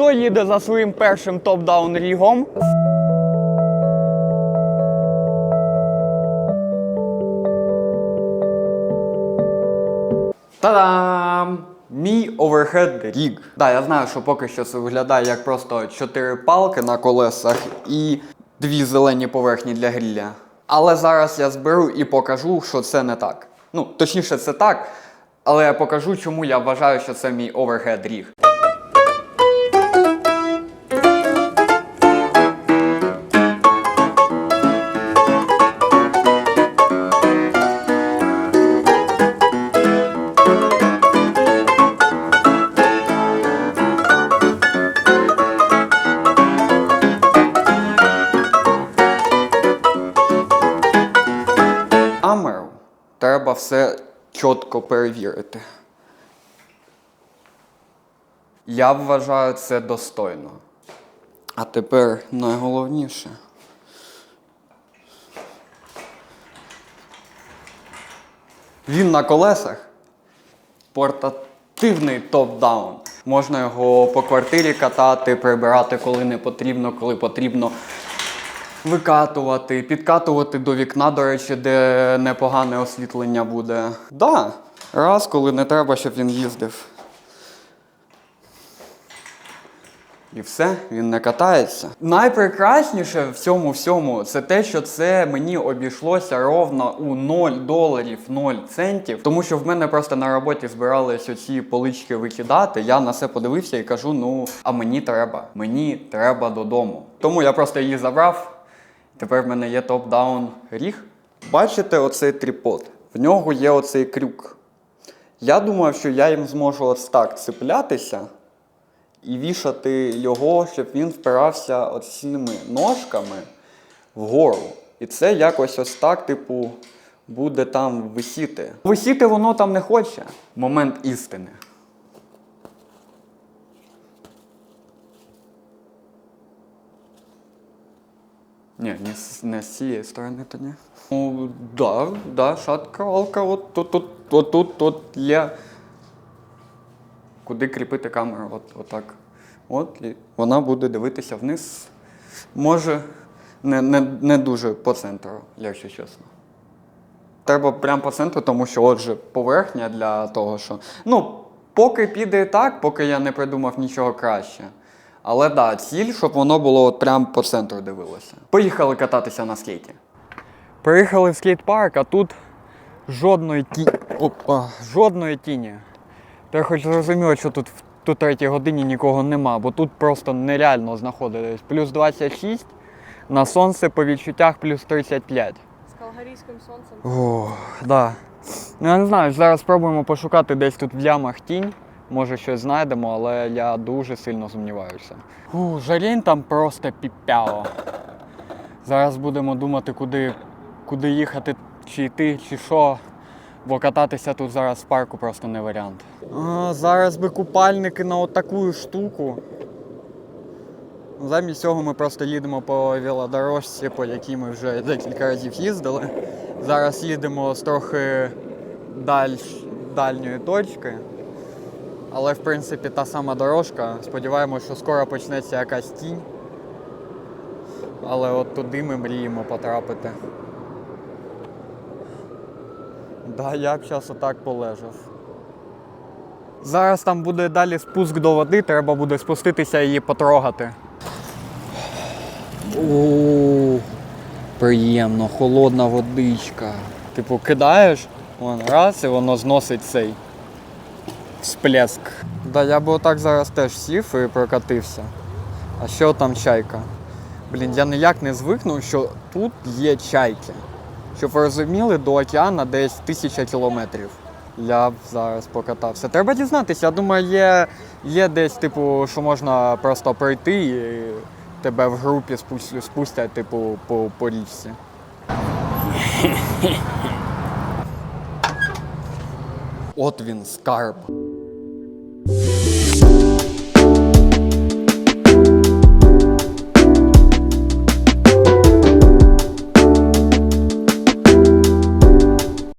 Хто їде за своїм першим топ-даун рігом? Та-дам! Мій оверхед ріг. Да, я знаю, що поки що це виглядає як просто чотири палки на колесах і дві зелені поверхні для грілля. Але зараз я зберу і покажу, що це не так. Ну, точніше, це так, але я покажу, чому я вважаю, що це мій оверхед ріг. Все чітко перевірити. Я вважаю це достойно. А тепер найголовніше. Він на колесах. Портативний топ-даун. Можна його по квартирі катати, прибирати, коли не потрібно, коли потрібно викатувати, підкатувати до вікна, до речі, де непогане освітлення буде. Да, раз, коли не треба, щоб він їздив. І все, він не катається. Найпрекрасніше в цьому всьому це те, що це мені обійшлося ровно у 0 доларів 0 центів. Тому що в мене просто на роботі збирались оці полички викидати. Я на це подивився і кажу: ну, а мені треба, мені треба додому. Тому я просто її забрав. Тепер в мене є топ-даун ріг. Бачите оцей тріпод? В нього є оцей крюк. Я думав, що я їм зможу ось так цеплятися і вішати його, щоб він впирався оцими ножками вгору. І це якось ось так, типу, буде там висіти. Висіти воно там не хоче. Момент істини. Ні, не, з- не з цієї сторони то ні. Ну, да, да, шаткалка, от тут, тут, от тут, тут є. Куди кріпити камеру? От, отак. От, і вона буде дивитися вниз. Може, не, не, не дуже по центру, якщо чесно. Треба прямо по центру, тому що отже поверхня для того, що. Ну, поки піде так, поки я не придумав нічого краще. Але да, ціль, щоб воно було от прямо по центру дивилося. Поїхали кататися на скейті. Приїхали в скейт-парк, а тут жодної ті... Опа, жодної тіні. Та я хоч зрозуміло, що тут в ту третій годині нікого нема, бо тут просто нереально знаходитись. Плюс 26, на сонце по відчуттях плюс 35. З калгарійським сонцем. О, да. Ну, я не знаю, зараз спробуємо пошукати десь тут в ямах тінь. Може щось знайдемо, але я дуже сильно сумніваюся. Фу, жарінь там просто піпяло. Зараз будемо думати, куди, куди їхати, чи йти, чи що. Бо кататися тут зараз в парку просто не варіант. А, зараз би купальники на отаку штуку. Замість цього ми просто їдемо по велодорожці, по якій ми вже декілька разів їздили. Зараз їдемо з трохи даль... дальньої точки. Але в принципі та сама дорожка. Сподіваємося, що скоро почнеться якась тінь. Але от туди ми мріємо потрапити. Да, я б зараз отак полежав. Зараз там буде далі спуск до води, треба буде спуститися і її потрогати. О, приємно, холодна водичка. Типу, кидаєш, вон раз, і воно зносить цей всплеск. Да, я б отак зараз теж сів і прокатився. А що там чайка? Блін, я ніяк не звикну, що тут є чайки. Щоб ви розуміли, до океана десь тисяча кілометрів. Я б зараз покатався. Треба дізнатися. Я думаю, є, є десь, типу, що можна просто пройти і тебе в групі спусть- спустять, типу, по, по річці. От він, скарб. Thank you